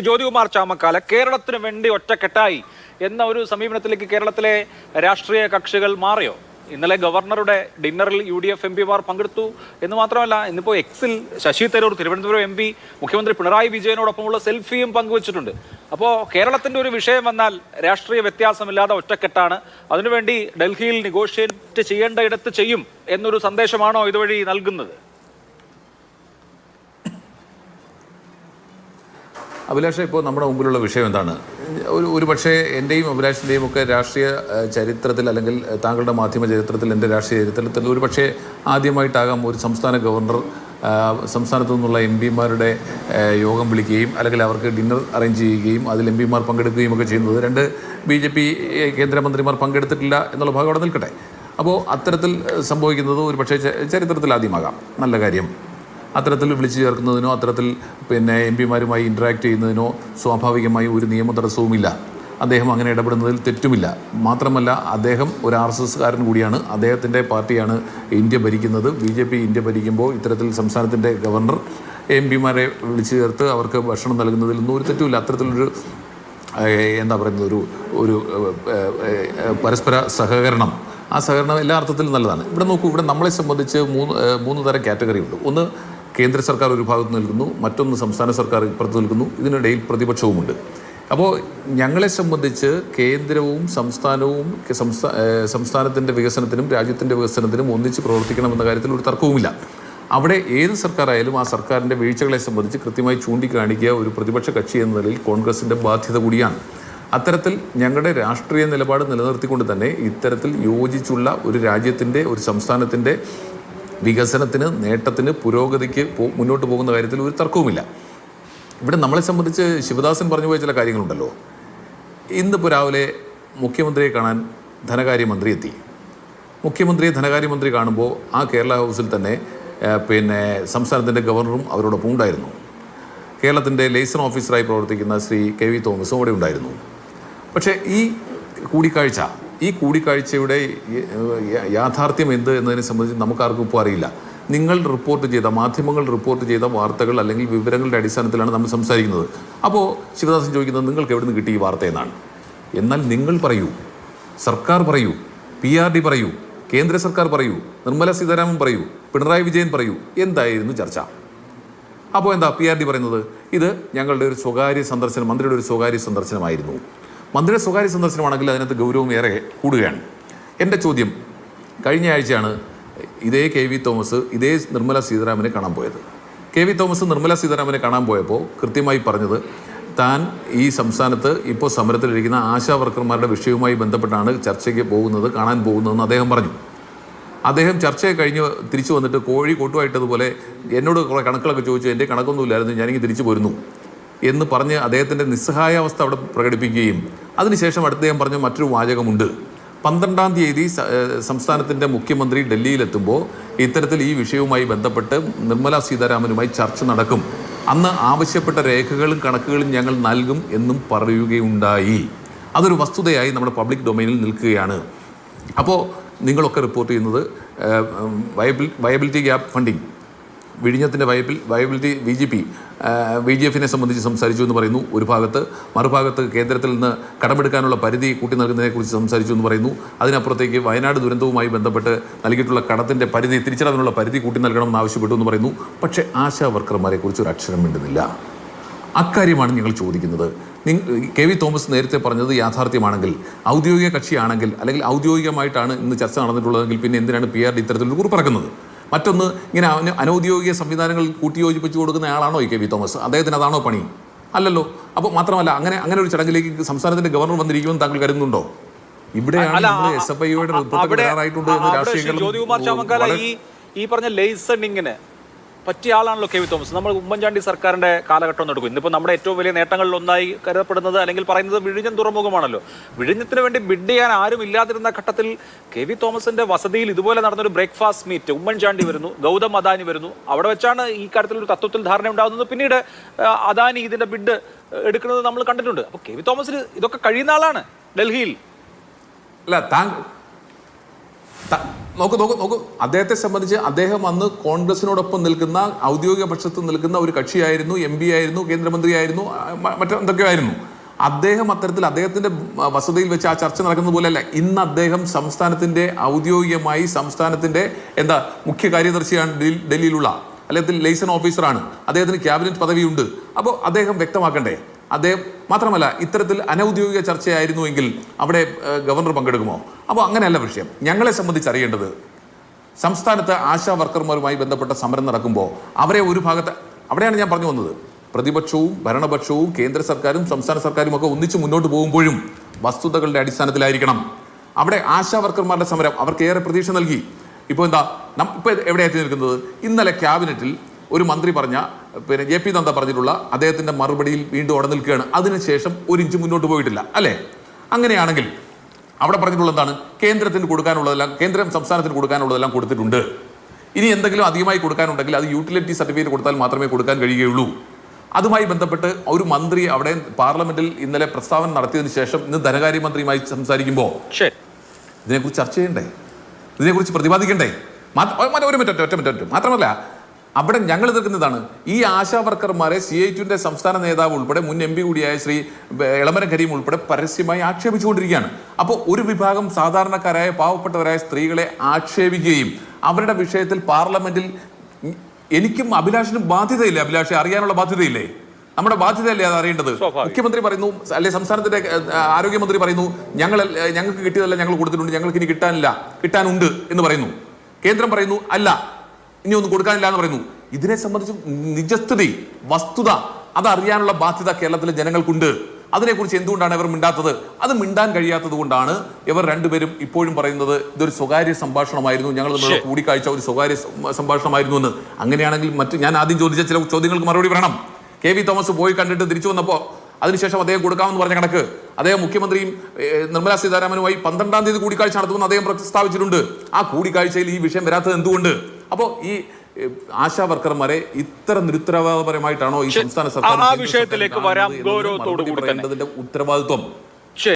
ജ്യോതികുമാർ ചാമക്കാല. കേരളത്തിന് വേണ്ടി ഒറ്റക്കെട്ടായി. എന്ന ഒരു സമീപനത്തിലേക്ക് കേരളത്തിലെ രാഷ്ട്രീയ കക്ഷികൾ മാറിയോ? ഇന്നലെ ഗവർണറുടെ ഡിന്നറിൽ യു ഡി എഫ് എം പിമാർ പങ്കെടുത്തു. എന്ന് മാത്രമല്ല ഇന്നിപ്പോൾ എക്സിൽ ശശി തരൂർ തിരുവനന്തപുരം എം പി മുഖ്യമന്ത്രി പിണറായി വിജയനോടൊപ്പമുള്ള സെൽഫിയും പങ്കുവച്ചിട്ടുണ്ട്. അപ്പോൾ കേരളത്തിന്റെ ഒരു വിഷയം വന്നാൽ രാഷ്ട്രീയ വ്യത്യാസമില്ലാതെ ഒറ്റക്കെട്ടാണ്. അതിനുവേണ്ടി ഡൽഹിയിൽ നെഗോഷിയേറ്റ് ചെയ്യേണ്ട ഇടത്ത് ചെയ്യും എന്നൊരു സന്ദേശമാണോ ഇതുവഴി നൽകുന്നത്? അഭിലാഷ ഇപ്പോൾ നമ്മുടെ മുമ്പിലുള്ള വിഷയം എന്താണ്? ഒരു ഒരു പക്ഷേ എന്റെയും അഭിലാഷിന്റെയും ഒക്കെ രാഷ്ട്രീയ ചരിത്രത്തിൽ അല്ലെങ്കിൽ താങ്കളുടെ മാധ്യമ ചരിത്രത്തിൽ എന്റെ രാഷ്ട്രീയ ചരിത്രത്തിൽ ഒരു പക്ഷേ ആദ്യമായിട്ടാകാം ഒരു സംസ്ഥാന ഗവർണർ സംസ്ഥാനത്തു നിന്നുള്ള എം പിമാരുടെ യോഗം വിളിക്കുകയും അല്ലെങ്കിൽ അവർക്ക് ഡിന്നർ അറേഞ്ച് ചെയ്യുകയും അതിൽ എം പിമാർ പങ്കെടുക്കുകയും ഒക്കെ ചെയ്യുന്നത്. രണ്ട് ബി ജെ പി കേന്ദ്രമന്ത്രിമാർ പങ്കെടുത്തിട്ടില്ല എന്നുള്ള ഭാഗം അവിടെ നിൽക്കട്ടെ. അപ്പോൾ അത്തരത്തിൽ സംഭവിക്കുന്നത് ഒരു പക്ഷേ ചരിത്രത്തിൽ ആദ്യമാകാം. നല്ല കാര്യം. അത്തരത്തിൽ വിളിച്ചു ചേർക്കുന്നതിനോ അത്തരത്തിൽ പിന്നെ എം പിമാരുമായി ഇന്ററാക്ട് ചെയ്യുന്നതിനോ സ്വാഭാവികമായി ഒരു നിയമ തടസ്സവുമില്ല അദ്ദേഹം അങ്ങനെ ഇടപെടുന്നതിൽ തെറ്റുമില്ല. മാത്രമല്ല അദ്ദേഹം ഒരു ആർ എസ് എസ്കാരൻ കൂടിയാണ്. അദ്ദേഹത്തിന്റെ പാർട്ടിയാണ് ഇന്ത്യ ഭരിക്കുന്നത്. ബി ജെ പി ഇന്ത്യ ഭരിക്കുമ്പോൾ ഇത്തരത്തിൽ സംസ്ഥാനത്തിന്റെ ഗവർണർ എം പിമാരെ വിളിച്ചു ചേർത്ത് അവർക്ക് ഭക്ഷണം നൽകുന്നതിലൊന്നും ഒരു തെറ്റുമില്ല. അത്തരത്തിലൊരു എന്താ പറയുന്നത് ഒരു ഒരു പരസ്പര സഹകരണം. ആ സഹകരണം എല്ലാ അർത്ഥത്തിലും നല്ലതാണ്. ഇവിടെ നോക്കൂ ഇവിടെ നമ്മളെ സംബന്ധിച്ച് മൂന്ന് മൂന്ന് തരം കാറ്റഗറി ഉണ്ട് ഒന്ന് കേന്ദ്ര സർക്കാർ ഒരു ഭാഗത്ത് നിൽക്കുന്നു മറ്റൊന്ന് സംസ്ഥാന സർക്കാർ ഇപ്പുറത്ത് നിൽക്കുന്നു. ഇതിനിടയിൽ പ്രതിപക്ഷവുമുണ്ട്. അപ്പോൾ ഞങ്ങളെ സംബന്ധിച്ച് കേന്ദ്രവും സംസ്ഥാനവും സംസ്ഥാ സംസ്ഥാനത്തിന്റെ വികസനത്തിനും രാജ്യത്തിന്റെ വികസനത്തിനും ഒന്നിച്ച് പ്രവർത്തിക്കണമെന്ന കാര്യത്തിൽ ഒരു തർക്കവുമില്ല. അവിടെ ഏത് സർക്കാരായാലും ആ സർക്കാരിന്റെ വീഴ്ചകളെ സംബന്ധിച്ച് കൃത്യമായി ചൂണ്ടിക്കാണിക്കുക ഒരു പ്രതിപക്ഷ കക്ഷി എന്ന നിലയിൽ കോൺഗ്രസിന്റെ ബാധ്യത കൂടിയാണ്. അത്തരത്തിൽ ഞങ്ങളുടെ രാഷ്ട്രീയ നിലപാട് നിലനിർത്തിക്കൊണ്ട് തന്നെ ഇത്തരത്തിൽ യോജിച്ചുള്ള ഒരു രാജ്യത്തിന്റെ ഒരു സംസ്ഥാനത്തിന്റെ വികസനത്തിന് നേട്ടത്തിന് പുരോഗതിക്ക് മുന്നോട്ട് പോകുന്ന കാര്യത്തിൽ ഒരു തർക്കവുമില്ല. ഇവിടെ നമ്മളെ സംബന്ധിച്ച് ശിവദാസൻ പറഞ്ഞു പോയ ചില കാര്യങ്ങളുണ്ടല്ലോ. ഇന്നിപ്പോൾ രാവിലെ മുഖ്യമന്ത്രിയെ കാണാൻ ധനകാര്യമന്ത്രി എത്തി. മുഖ്യമന്ത്രിയെ ധനകാര്യമന്ത്രി കാണുമ്പോൾ ആ കേരള ഹൗസിൽ തന്നെ പിന്നെ സംസ്ഥാനത്തിന്റെ ഗവർണറും അവരോടൊപ്പം ഉണ്ടായിരുന്നു. കേരളത്തിന്റെ ലേസൺ ഓഫീസറായി പ്രവർത്തിക്കുന്ന ശ്രീ കെ വി തോമസും അവിടെ ഉണ്ടായിരുന്നു. പക്ഷേ ഈ കൂടിക്കാഴ്ച ഈ കൂടിക്കാഴ്ചയുടെ യാഥാർത്ഥ്യം എന്ത് എന്നതിനെ സംബന്ധിച്ച് നമുക്കാർക്കും ഇപ്പോൾ അറിയില്ല. നിങ്ങൾ റിപ്പോർട്ട് ചെയ്ത മാധ്യമങ്ങൾ റിപ്പോർട്ട് ചെയ്ത വാർത്തകൾ അല്ലെങ്കിൽ വിവരങ്ങളുടെ അടിസ്ഥാനത്തിലാണ് നമ്മൾ സംസാരിക്കുന്നത്. അപ്പോൾ ശിവദാസൻ ചോദിക്കുന്നത് നിങ്ങൾക്ക് എവിടെ നിന്ന് കിട്ടി ഈ വാർത്ത എന്നാണ്. എന്നാൽ നിങ്ങൾ പറയൂ സർക്കാർ പറയൂ പി ആർ ഡി പറയൂ കേന്ദ്ര സർക്കാർ പറയൂ നിർമ്മല സീതാരാമൻ പറയൂ പിണറായി വിജയൻ പറയൂ എന്തായിരുന്നു ചർച്ച? അപ്പോൾ എന്താ പി ആർ ഡി പറയുന്നത്? ഇത് ഞങ്ങളുടെ ഒരു സ്വകാര്യ സന്ദർശനം മന്ത്രിയുടെ ഒരു സ്വകാര്യ സന്ദർശനമായിരുന്നു. മന്ത്രിയുടെ സ്വകാര്യ സന്ദർശനമാണെങ്കിൽ അതിനകത്ത് ഗൗരവം ഏറെ കൂടുകയാണ്. എന്റെ ചോദ്യം കഴിഞ്ഞ ആഴ്ചയാണ് ഇതേ കെ വി തോമസ് ഇതേ നിർമ്മല സീതാരാമനെ കാണാൻ പോയത്. കെ വി തോമസ് നിർമ്മല സീതാരാമനെ കാണാൻ പോയപ്പോൾ കൃത്യമായി പറഞ്ഞത് താൻ ഈ സംസ്ഥാനത്ത് ഇപ്പോൾ സമരത്തിലിരിക്കുന്ന ആശാ വർക്കർമാരുടെ വിഷയവുമായി ബന്ധപ്പെട്ടാണ് ചർച്ചയ്ക്ക് പോകുന്നത് കാണാൻ പോകുന്നതെന്ന് അദ്ദേഹം പറഞ്ഞു. അദ്ദേഹം ചർച്ചയെ കഴിഞ്ഞ് തിരിച്ചു വന്നിട്ട് കോഴി കൊട്ടുമായിട്ടതുപോലെ എന്നോട് കുറേ കണക്കുകളൊക്കെ ചോദിച്ചു എന്റെ കണക്കൊന്നുമില്ലായിരുന്നു ഞാനിങ്ങനെ തിരിച്ചു പോരുന്നു. എന്ന് പറഞ്ഞ് അദ്ദേഹത്തിന്റെ നിസ്സഹായാവസ്ഥ അവിടെ പ്രകടിപ്പിക്കുകയും അതിനുശേഷം അടുത്തദ്ദേഹം പറഞ്ഞ മറ്റൊരു വാചകമുണ്ട്. പന്ത്രണ്ടാം തീയതി സംസ്ഥാനത്തിന്റെ മുഖ്യമന്ത്രി ഡൽഹിയിലെത്തുമ്പോൾ ഇത്തരത്തിൽ ഈ വിഷയവുമായി ബന്ധപ്പെട്ട് നിർമ്മല സീതാരാമനുമായി ചർച്ച നടക്കും. അന്ന് ആവശ്യപ്പെട്ട രേഖകളും കണക്കുകളും ഞങ്ങൾ നൽകും എന്നും പറയുകയുണ്ടായി. അതൊരു വസ്തുതയായി നമ്മുടെ പബ്ലിക് ഡൊമൈനിൽ നിൽക്കുകയാണ്. അപ്പോൾ നിങ്ങളൊക്കെ റിപ്പോർട്ട് ചെയ്യുന്നത് viability gap funding. വിഴിഞ്ഞത്തിന്റെ viable viability B J P V J എഫിനെ സംബന്ധിച്ച് സംസാരിച്ചു എന്ന് പറയുന്നു ഒരു ഭാഗത്ത്. മറുഭാഗത്ത് കേന്ദ്രത്തിൽ നിന്ന് കടമെടുക്കാനുള്ള പരിധി കൂട്ടി നൽകുന്നതിനെക്കുറിച്ച് സംസാരിച്ചു എന്ന് പറയുന്നു. അതിനപ്പുറത്തേക്ക് വയനാട് ദുരന്തവുമായി ബന്ധപ്പെട്ട് നൽകിയിട്ടുള്ള കടത്തിന്റെ പരിധി തിരിച്ചടവിനുള്ള പരിധി കൂട്ടി നൽകണമെന്ന് ആവശ്യപ്പെട്ടു എന്ന് പറയുന്നു. പക്ഷേ ആശാ വർക്കർമാരെക്കുറിച്ച് ഒരു അക്ഷരം മിണ്ടുന്നില്ല. അക്കാര്യമാണ് ഞങ്ങൾ ചോദിക്കുന്നത്. കെ വി തോമസ് നേരത്തെ പറഞ്ഞത് യാഥാർത്ഥ്യമാണെങ്കിൽ ഔദ്യോഗിക കക്ഷിയാണെങ്കിൽ അല്ലെങ്കിൽ ഔദ്യോഗികമായിട്ടാണ് ഇന്ന് ചർച്ച നടന്നിട്ടുള്ളതെങ്കിൽ പിന്നെ എന്തിനാണ് പി ആർ ഡി ഇത്തരത്തിലൊരു കുറിപ്പിറക്കുന്നത് മറ്റൊന്ന് ഇങ്ങനെ അന- അനൗദ്യോഗിക സംവിധാനങ്ങൾ കൂട്ടിയോജിപ്പിച്ചു കൊടുക്കുന്ന ആളാണോ ഈ കെ വി തോമസ്? അദ്ദേഹത്തിന് അതാണോ പണി? അല്ലല്ലോ. അപ്പോൾ മാത്രമല്ല അങ്ങനെ അങ്ങനെ ഒരു ചടങ്ങിലേക്ക് സംസ്ഥാനത്തിന്റെ ഗവർണർ വന്നിരിക്കുമെന്ന് താങ്കൾ കരുതുന്നുണ്ടോ? ഇവിടെയാണ് എസ് എഫ് ഐയുടെ റിപ്പോർട്ട് വരാറായിട്ടുണ്ട് എന്ന് രാഷ്ട്രീയ ഈ പറഞ്ഞ ലേസണിങ്ങിന് പറ്റിയ ആളാണല്ലോ കെ വി തോമസ്. നമ്മൾ ഉമ്മൻചാണ്ടി സർക്കാരിന്റെ കാലഘട്ടം എടുക്കും. ഇന്നിപ്പോൾ നമ്മുടെ ഏറ്റവും വലിയ നേട്ടങ്ങളിൽ ഒന്നായി കരുതപ്പെടുന്നത് അല്ലെങ്കിൽ പറയുന്നത് വിഴിഞ്ഞം തുറമുഖമാണല്ലോ. വിഴിഞ്ഞത്തിന് വേണ്ടി ബിഡ് ചെയ്യാൻ ആരും ഇല്ലാതിരുന്ന ഘട്ടത്തിൽ കെ വി തോമസിന്റെ വസതിയിൽ ഇതുപോലെ നടന്നൊരു ബ്രേക്ക്ഫാസ്റ്റ് മീറ്റ് ഉമ്മൻചാണ്ടി വരുന്നു ഗൗതം അദാനി വരുന്നു. അവിടെ വെച്ചാണ് ഈ കാര്യത്തിൽ ഒരു തത്വത്തിൽ ധാരണ ഉണ്ടാകുന്നത്. പിന്നീട് അദാനി ഇതിന്റെ ബിഡ് എടുക്കുന്നത് നമ്മൾ കണ്ടിട്ടുണ്ട്. അപ്പോൾ കെ വി തോമസിന് ഇതൊക്കെ കഴിയുന്ന ആളാണ് ഡൽഹിയിൽ. അല്ല താങ്കൾ ത- നോക്കൂ നോക്കൂ നോക്കൂ. അദ്ദേഹത്തെ സംബന്ധിച്ച് അദ്ദേഹം അന്ന് കോൺഗ്രസിനോടൊപ്പം നിൽക്കുന്ന ഔദ്യോഗിക പക്ഷത്ത് നിൽക്കുന്ന ഒരു കക്ഷിയായിരുന്നു എം പി ആയിരുന്നു കേന്ദ്രമന്ത്രിയായിരുന്നു ആയിരുന്നു മ- മറ്റെന്തൊക്കെയോ ആയിരുന്നു അദ്ദേഹം അത്തരത്തിൽ അദ്ദേഹത്തിന്റെ വസതിയിൽ വെച്ച് ആ ചർച്ച നടക്കുന്നത് പോലെയല്ല. ഇന്ന് അദ്ദേഹം സംസ്ഥാനത്തിന്റെ ഔദ്യോഗികമായി സംസ്ഥാനത്തിന്റെ എന്താ മുഖ്യ കാര്യദർശിയാണ് ഡൽഹിയിലുള്ള അല്ലെങ്കിൽ ലൈസൺ ഓഫീസറാണ്. അദ്ദേഹത്തിന് ക്യാബിനറ്റ് പദവിയുണ്ട്. അപ്പോൾ അദ്ദേഹം വ്യക്തമാക്കണ്ടേ? അദ്ദേഹം മാത്രമല്ല ഇത്തരത്തിൽ അനൗദ്യോഗിക ചർച്ചയായിരുന്നുവെങ്കിൽ അവിടെ ഗവർണർ പങ്കെടുക്കുമോ? അപ്പോൾ അങ്ങനെയല്ല വിഷയം. ഞങ്ങളെ സംബന്ധിച്ച് അറിയേണ്ടത് സംസ്ഥാനത്ത് ആശാ വർക്കർമാരുമായി ബന്ധപ്പെട്ട സമരം നടക്കുമ്പോൾ അവരെ ഒരു ഭാഗത്ത് അവിടെയാണ് ഞാൻ പറഞ്ഞു വന്നത്. പ്രതിപക്ഷവും ഭരണപക്ഷവും കേന്ദ്ര സർക്കാരും സംസ്ഥാന സർക്കാരും ഒക്കെ ഒന്നിച്ച് മുന്നോട്ട് പോകുമ്പോഴും വസ്തുതകളുടെ അടിസ്ഥാനത്തിലായിരിക്കണം. അവിടെ ആശാ വർക്കർമാരുടെ സമരം അവർക്ക് ഏറെ പ്രതീക്ഷ നൽകി. ഇപ്പോൾ എന്താ ഇപ്പോൾ എവിടെ എത്തി നിൽക്കുന്നത്? ഇന്നലെ ക്യാബിനറ്റിൽ ഒരു മന്ത്രി പറഞ്ഞ പിന്നെ ജെ പി നന്ദ പറഞ്ഞിട്ടുള്ള അദ്ദേഹത്തിന്റെ മറുപടിയിൽ വീണ്ടും അവിടെ നിൽക്കുകയാണ്. അതിനുശേഷം ഒരു ഇഞ്ച് മുന്നോട്ട് പോയിട്ടില്ല അല്ലേ? അങ്ങനെയാണെങ്കിൽ അവിടെ പറഞ്ഞിട്ടുള്ള എന്താണ്? കേന്ദ്രത്തിന് കൊടുക്കാനുള്ളതെല്ലാം കേന്ദ്രം സംസ്ഥാനത്തിന് കൊടുക്കാനുള്ളതെല്ലാം കൊടുത്തിട്ടുണ്ട്. ഇനി എന്തെങ്കിലും അധികമായി കൊടുക്കാനുണ്ടെങ്കിൽ അത് യൂട്ടിലിറ്റി സർട്ടിഫിക്കറ്റ് കൊടുത്താൽ മാത്രമേ കൊടുക്കാൻ കഴിയുകയുള്ളൂ. അതുമായി ബന്ധപ്പെട്ട് ഒരു മന്ത്രി അവിടെ പാർലമെന്റിൽ ഇന്നലെ പ്രസ്താവന നടത്തിയതിനു ശേഷം ഇന്ന് ധനകാര്യമന്ത്രിയുമായി സംസാരിക്കുമ്പോൾ ഇതിനെക്കുറിച്ച് ചർച്ച ചെയ്യണ്ടേ? ഇതിനെക്കുറിച്ച് പ്രതിപാദിക്കണ്ടേ? ഒരു മിനിറ്റ് ഒറ്റ മിനിറ്റ്. മാത്രമല്ല അവിടെ ഞങ്ങൾ എതിർക്കുന്നതാണ്. ഈ ആശാ വർക്കർമാരെ സി ഐ ടുവിന്റെ സംസ്ഥാന നേതാവ് ഉൾപ്പെടെ മുൻ എം പി കൂടിയായ ശ്രീ എളമരം കരീം ഉൾപ്പെടെ പരസ്യമായി ആക്ഷേപിച്ചുകൊണ്ടിരിക്കുകയാണ്. അപ്പോൾ ഒരു വിഭാഗം സാധാരണക്കാരായ പാവപ്പെട്ടവരായ സ്ത്രീകളെ ആക്ഷേപിക്കുകയും അവരുടെ വിഷയത്തിൽ പാർലമെന്റിൽ എനിക്കും അഭിലാഷിനും ബാധ്യതയില്ലേ? അഭിലാഷെ അറിയാനുള്ള ബാധ്യതയില്ലേ? നമ്മുടെ ബാധ്യതയല്ലേ അത് അറിയേണ്ടത്? മുഖ്യമന്ത്രി പറയുന്നു അല്ലെ സംസ്ഥാനത്തിന്റെ ആരോഗ്യമന്ത്രി പറയുന്നു ഞങ്ങൾ ഞങ്ങൾക്ക് കിട്ടിയതല്ല ഞങ്ങൾ കൊടുത്തിട്ടുണ്ട് ഞങ്ങൾക്ക് ഇനി കിട്ടാനില്ല കിട്ടാനുണ്ട് എന്ന് പറയുന്നു. കേന്ദ്രം പറയുന്നു അല്ല ഇനി ഒന്നും കൊടുക്കാനില്ല എന്ന് പറയുന്നു. ഇതിനെ സംബന്ധിച്ച് നിജസ്ഥിതി വസ്തുത അതറിയാനുള്ള ബാധ്യത കേരളത്തിലെ ജനങ്ങൾക്കുണ്ട്. അതിനെക്കുറിച്ച് എന്തുകൊണ്ടാണ് ഇവർ മിണ്ടാത്തത്? അത് മിണ്ടാൻ കഴിയാത്തത് കൊണ്ടാണ് ഇവർ രണ്ടുപേരും ഇപ്പോഴും പറയുന്നത് ഇതൊരു സ്വകാര്യ സംഭാഷണമായിരുന്നു. ഞങ്ങൾ തമ്മിലുള്ള. കൂടിക്കാഴ്ച ഒരു സ്വകാര്യ സംഭാഷണമായിരുന്നു എന്ന്. അങ്ങനെയാണെങ്കിൽ മറ്റ് ഞാൻ ആദ്യം ചോദിച്ച ചില ചോദ്യങ്ങൾക്ക് മറുപടി വേണം കെ വി തോമസ് പോയി കണ്ടിട്ട് തിരിച്ചു വന്നപ്പോൾ അതിനുശേഷം അദ്ദേഹം കൊടുക്കാമെന്ന് പറഞ്ഞ കണക്ക്. അദ്ദേഹം മുഖ്യമന്ത്രിയും നിർമ്മലാ സീതാരാമനുമായി പന്ത്രണ്ടാം തീയതി കൂടിക്കാഴ്ച നടത്തുമെന്ന് അദ്ദേഹം പ്രസ്താവിച്ചിട്ടുണ്ട്. ആ കൂടിക്കാഴ്ചയിൽ ഈ വിഷയം വരാത്തത് എന്തുകൊണ്ട്? അപ്പോൾ ഈ ആശാ വർക്കർമാരെ ഇത്ര നിരുത്തരവാദപരമായിട്ടാണോ ഈ സംസ്ഥാന സർക്കാർ ആ വിഷയത്തിലേക്ക് വരാം ഗൗരവത്തോടു കൂടി ഉത്തരവാദിത്വം?